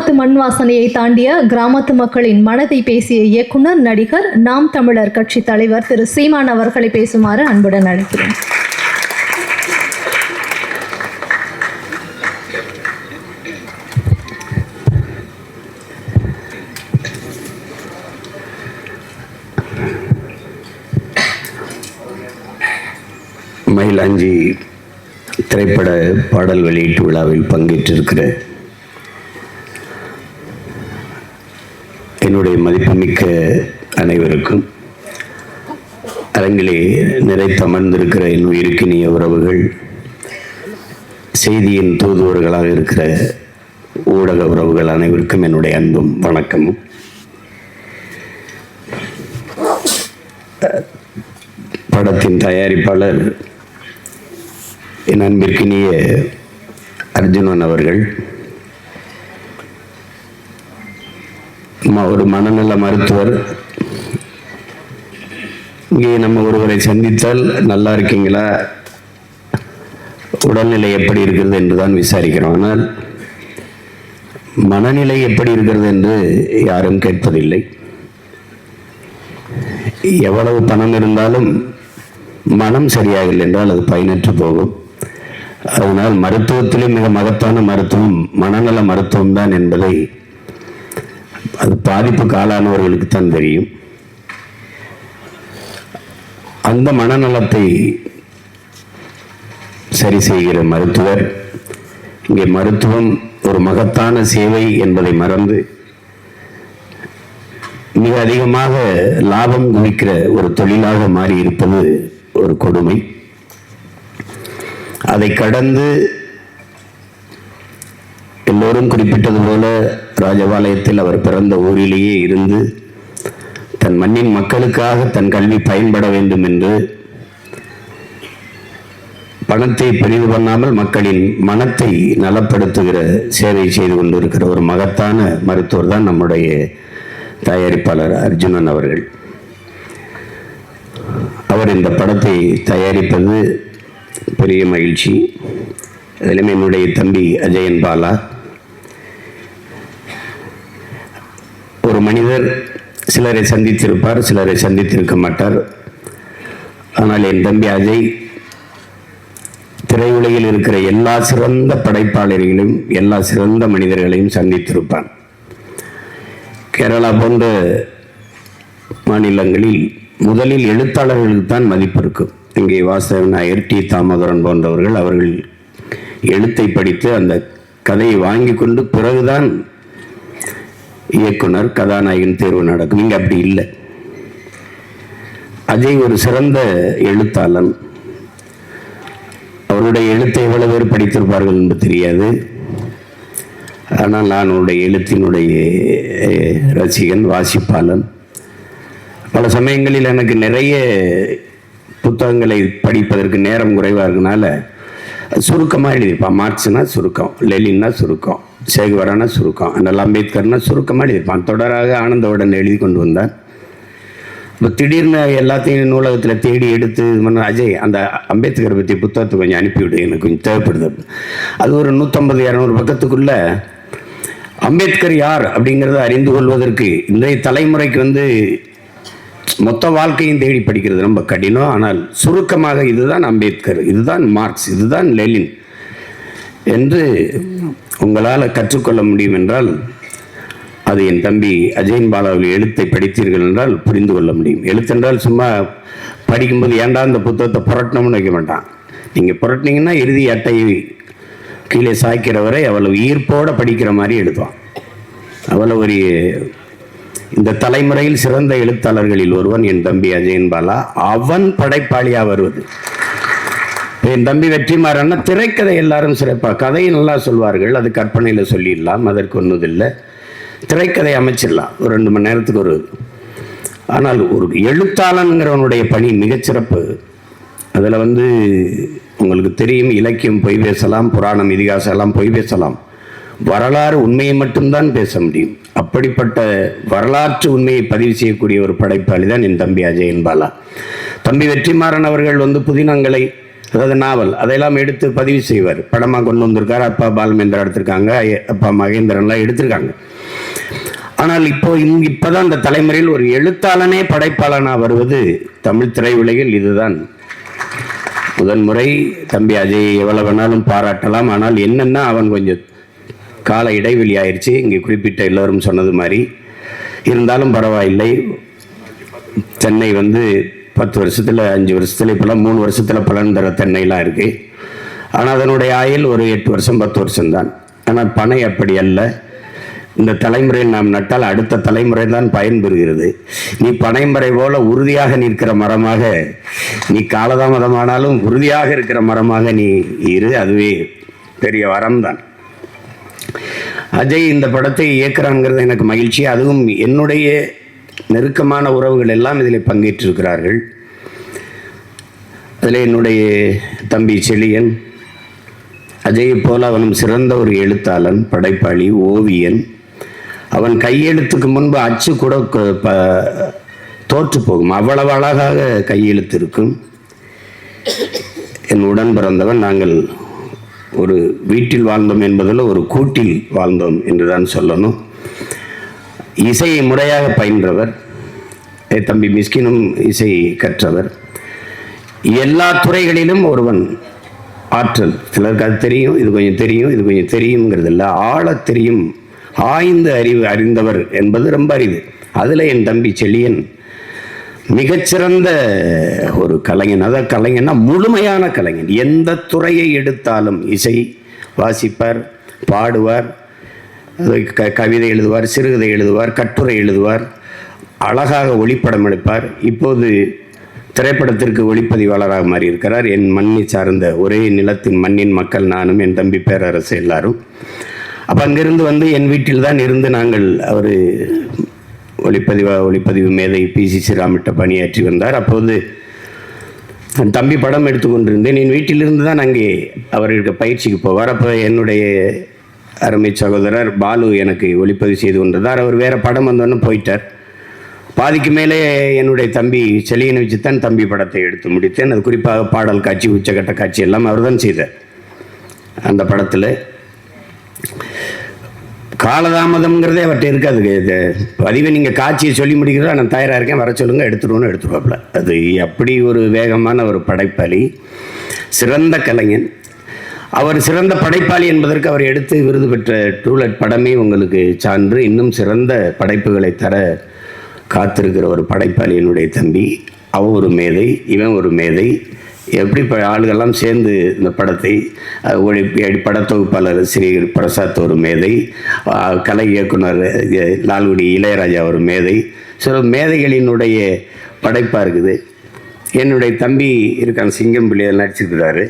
கிராமத்து மண் வாசனையை தாண்டிய கிராமத்து மக்களின் மனதை பேசிய இயக்குனர் நடிகர் நாம் தமிழர் கட்சி தலைவர் திரு. சீமான் அவர்களை பேசுமாறு அன்புடன் அழைக்கிறேன். மயிலாஞ்சி திரைப்பட பாடல் வெளியீட்டு விழாவில் பங்கேற்றிருக்கிற என்னுடைய மதிப்புமிக்க அனைவருக்கும் அரங்கிலே நிறைத்தமர்ந்திருக்கிற என் உயிருக்கினிய உறவுகள் செய்தியின் தூதுவர்களாக இருக்கிற ஊடக உறவுகள் அனைவருக்கும் என்னுடைய அன்பும் வணக்கமும். படத்தின் தயாரிப்பாளர் என் அன்பிற்கினிய அர்ஜுனன் அவர்கள் ஒரு மனநல மருத்துவர். இங்கே நம்ம ஒருவரை சந்தித்தால் நல்லா இருக்கீங்களா? உடல்நிலை எப்படி இருக்கிறது என்று தான் விசாரிக்கிறோம். ஆனால் மனநிலை எப்படி இருக்கிறது என்று யாரும் கேட்பதில்லை. எவ்வளவு பணம் இருந்தாலும் மனம் சரியாகவில்லை என்றால் அது பயனற்று போகும். அதனால் மருத்துவத்திலே மிக மகத்தான மருத்துவம் மனநல மருத்துவம் தான் என்பதை அது பாதிப்புக்கு ஆளானவர்களுக்கு தான் தெரியும். அந்த மனநலத்தை சரி செய்கிற மருத்துவர் இங்கே மருத்துவம் ஒரு மகத்தான சேவை என்பதை மறந்து மிக அதிகமாக லாபம் குவிக்கிற ஒரு தொழிலாக மாறி இருப்பது ஒரு கொடுமை. அதை கடந்து எல்லோரும் குறிப்பிட்டது போல ராஜபாளையத்தில் அவர் பிறந்த ஊரிலேயே இருந்து தன் மண்ணின் மக்களுக்காக தன் கல்வி பயன்பட வேண்டும் என்று பணத்தை பிரிவு பண்ணாமல் மக்களின் மனத்தை நலப்படுத்துகிற சேவை செய்து கொண்டிருக்கிற ஒரு மகத்தான மருத்துவர் தான் நம்முடைய தயாரிப்பாளர் அர்ஜுனன் அவர்கள். அவர் இந்த படத்தை தயாரிப்பது பெரிய மகிழ்ச்சி. அதிலும் என்னுடைய தம்பி அஜயன் பாலா ஒரு மனிதர் சிலரை சந்தித்திருப்பார் சிலரை சந்தித்திருக்க மாட்டார். ஆனால் என் தம்பி அஜய் திரையுலகில் இருக்கிற எல்லா சிறந்த படைப்பாளர்களையும் எல்லா சிறந்த மனிதர்களையும் சந்தித்திருப்பான். கேரளா போன்ற மாநிலங்களில் முதலில் எழுத்தாளர்களுக்கு தான் மதிப்பு இருக்கும் இங்கே வாசகன் நாயர் டி. தாமோதரன் போன்றவர்கள் அவர்கள் எழுத்தை படித்து அந்த கதையை வாங்கி கொண்டு பிறகுதான் இயக்குனர் கதாநாயகன் தேர்வு நடக்கும். இங்கே அப்படி இல்லை. அஜய் ஒரு சிறந்த எழுத்தாளன். அவருடைய எழுத்தை எவ்வளவு பேர் படித்திருப்பார்கள் என்று தெரியாது. ஆனால் நான் அவருடைய எழுத்தினுடைய ரசிகன் வாசிப்பாளன். பல சமயங்களில் எனக்கு நிறைய புத்தகங்களை படிப்பதற்கு நேரம் குறைவாக இருக்கனால சுருக்கமாக எழுதியிருப்பான். மார்க்ஸ்னா சுருக்கம் லெலின்னா சுருக்கம் சேகுவரானா சுருக்கம் அதனால் அம்பேத்கர்னா சுருக்கமாக எழுதியிருப்பான். தொடராக ஆனந்தவுடன் எழுதி கொண்டு வந்தான் இப்போ திடீர்னு எல்லாத்தையும் நூலகத்தில் தேடி எடுத்து இது பண்ண அஜய் அந்த அம்பேத்கரை பற்றி புத்தகத்தை கொஞ்சம் அனுப்பிவிடு எனக்கு கொஞ்சம் தேவைப்படுது. அது ஒரு நூற்றம்பது இரநூறு பக்கத்துக்குள்ள அம்பேத்கர் யார் அப்படிங்கிறத அறிந்து கொள்வதற்கு இன்றைய தலைமுறைக்கு வந்து மொத்த வாழ்க்கையும் தேடி படிக்கிறது ரொம்ப கடினம். ஆனால் சுருக்கமாக இதுதான் அம்பேத்கர் இதுதான் மார்க்ஸ் இதுதான் லெலின் என்று உங்களால் கற்றுக்கொள்ள முடியும் என்றால் அது என் தம்பி அஜயன் பாலாவில் எழுத்தை படித்தீர்கள் என்றால் புரிந்து கொள்ள முடியும். எழுத்தென்றால் சும்மா படிக்கும்போது ஏன்டா இந்த புத்தகத்தை புரட்டணும்னு வைக்க மாட்டான். நீங்கள் புரட்டினீங்கன்னா இறுதி அட்டையை கீழே சாய்க்கிற வரை அவ்வளவு ஈர்ப்போடு படிக்கிற மாதிரி எழுதுவான். அவ்வளோ ஒரு இந்த தலைமுறையில் சிறந்த எழுத்தாளர்களில் ஒருவன் என் தம்பி அஜயன் பாலா. அவன் படைப்பாளியாக வருவது. என் தம்பி வெற்றிமாறன்னா திரைக்கதை எல்லாரும் சிறப்பாக கதையை நல்லா சொல்வார்கள் அது கற்பனையில் சொல்லிடலாம் அதற்கு ஒன்றுதில்லை திரைக்கதை அமைச்சிடலாம் ஒரு ரெண்டு மணி நேரத்துக்கு ஒரு. ஆனால் ஒரு எழுத்தாளனுங்கிறவனுடைய பணி மிகச்சிறப்பு அதில் வந்து உங்களுக்கு தெரியும் இலக்கியம் பொய் பேசலாம் புராணம் இதிகாசம் எல்லாம் பொய் பேசலாம். வரலாறு உண்மையை மட்டும்தான் பேச முடியும். அப்படிப்பட்ட வரலாற்று உண்மையை பதிவு செய்யக்கூடிய ஒரு படைப்பாளி தான் என் தம்பி அஜயன் பாலா. தம்பி வெற்றிமாறன் அவர்கள் வந்து புதினங்களை அதாவது நாவல் அதையெல்லாம் எடுத்து பதிவு செய்வார். படமாக கொண்டு வந்திருக்காரு அப்பா பாலமேந்திரா எடுத்திருக்காங்க அப்பா மகேந்திரன்லாம் எடுத்திருக்காங்க. ஆனால் இப்போ இங்க இப்பதான் அந்த தலைமுறையில் ஒரு எழுத்தாளனே படைப்பாளனா வருவது தமிழ் திரையுலகில் இதுதான். முதன்முறை தம்பி அஜய் எவ்வளவு வேணாலும் பாராட்டலாம் ஆனால் என்னென்னா அவன் கொஞ்சம் கால இடைவெளி ஆயிடுச்சு இங்கே குறிப்பிட்ட எல்லோரும் சொன்னது மாதிரி. இருந்தாலும் பரவாயில்லை. சென்னை வந்து பத்து வருஷத்தில் அஞ்சு வருஷத்தில் இப்போலாம் மூணு வருஷத்தில் பலன் தர தென்னைலாம் இருக்குது ஆனால் அதனுடைய ஆயுள் ஒரு எட்டு வருஷம் பத்து வருஷம்தான். ஆனால் பனை அப்படி அல்ல. இந்த தலைமுறையில் நாம் நட்டால் அடுத்த தலைமுறை தான் பயன்பெறுகிறது நீ பனைமுறை போல உறுதியாக நிற்கிற மரமாக நீ காலதாமதமானாலும் உறுதியாக இருக்கிற மரமாக நீ இரு. அதுவே பெரிய வரம்தான் அஜய் இந்த படத்தை இயக்குறாங்கிறது எனக்கு மகிழ்ச்சி. அதுவும் என்னுடைய நெருக்கமான உறவுகள் எல்லாம் இதில் பங்கேற்றிருக்கிறார்கள். அதில் என்னுடைய தம்பி செழியன் அஜயை போல அவனும் சிறந்த ஒரு எழுத்தாளன் படைப்பாளி ஓவியன். அவன் கையெழுத்துக்கு முன்பு அச்சு கூட ப- தோற்று போகும். அவ்வளவு அழகாக கையெழுத்து இருக்கும். என் உடன் பிறந்தவன் நாங்கள் ஒரு வீட்டில் வாழ்ந்தோம் என்பதில் ஒரு கூட்டில் வாழ்ந்தோம் என்றுதான் சொல்லணும். இசையை முறையாக பயின்றவர். தம்பி மிஸ்கினும் இசை கற்றவர். எல்லா துறைகளிலும் ஒருவன் ஆற்றல். சிலருக்கு அது தெரியும் இது கொஞ்சம் தெரியும் இது கொஞ்சம் தெரியுங்கிறது இல்லை ஆழத் தெரியும் ஆய்ந்த அறிவு அறிந்தவர் என்பது ரொம்ப அரிது. அதில் என் தம்பி செழியன் மிகச்சிறந்த ஒரு கலைஞன். அதாவது கலைஞன்னா முழுமையான கலைஞன். எந்த துறையை எடுத்தாலும் இசை வாசிப்பார் பாடுவார் க கவிதை எழுதுவார் சிறுகதை எழுதுவார் கட்டுரை எழுதுவார் அழகாக ஒளிப்படம் எடுப்பார். இப்போது திரைப்படத்திற்கு ஒளிப்பதிவாளராக மாறி இருக்கிறார் என் மண்ணை சார்ந்த ஒரே நிலத்தின் மண்ணின் மக்கள் நானும் என் தம்பி பேரரசு எல்லாரும். அப்போ அங்கிருந்து வந்து என் வீட்டில் தான் இருந்து நாங்கள் அவர் ஒளிப்பதிவாக ஒளிப்பதிவு மேதை பி. சி. ஸ்ரீராமிட்ட பணியாற்றி வந்தார். அப்போது என் தம்பி படம் எடுத்துக்கொண்டிருந்தேன் என் வீட்டிலிருந்து தான் அங்கே அவர்களுக்கு பயிற்சிக்கு போவார். அப்போ என்னுடைய அருமை சகோதரர் பாலு எனக்கு ஒளிப்பதிவு செய்து கொண்டிருந்தார். அவர் வேறு படம் வந்தோன்னு போயிட்டார். பாதிக்கு மேலே என்னுடைய தம்பி செலியனை வச்சு தான் தம்பி படத்தை எடுத்து முடித்தேன். அது குறிப்பாக பாடல் காட்சி உச்சக்கட்ட காட்சி எல்லாம் அவர் தான் செய்தார். அந்த படத்தில் காலதாமதம்ங்கிறதே அவர்கிட்ட இருக்காது. இது பதிவை நீங்கள் காட்சியை சொல்லி முடிக்கிறதா நான் தயாராக இருக்கேன். வர சொல்லுங்கள் எடுத்துருவோன்னு எடுத்துருவாப்புல. அது அப்படி ஒரு வேகமான ஒரு படைப்பாளி சிறந்த கலைஞன். அவர் சிறந்த படைப்பாளி என்பதற்கு அவர் எடுத்து விருது பெற்ற டூலட் படமே உங்களுக்கு சான்று. இன்னும் சிறந்த படைப்புகளை தர காத்திருக்கிற ஒரு படைப்பாளியினுடைய தம்பி. அவன் ஒரு மேதை இவன் ஒரு மேதை. எப்படி இப்போ ஆளுகள்லாம் சேர்ந்து இந்த படத்தை ஒளி படத்தொகுப்பாளர் ஸ்ரீ பிரசாத் ஒரு மேதை கலை இயக்குனர் லால்குடி இளையராஜா ஒரு மேதை. சில மேதைகளினுடைய படைப்பாக இருக்குது. என்னுடைய தம்பி இருக்கான் சிங்கம் பிள்ளைகள் நடிச்சிருக்கிறாரு.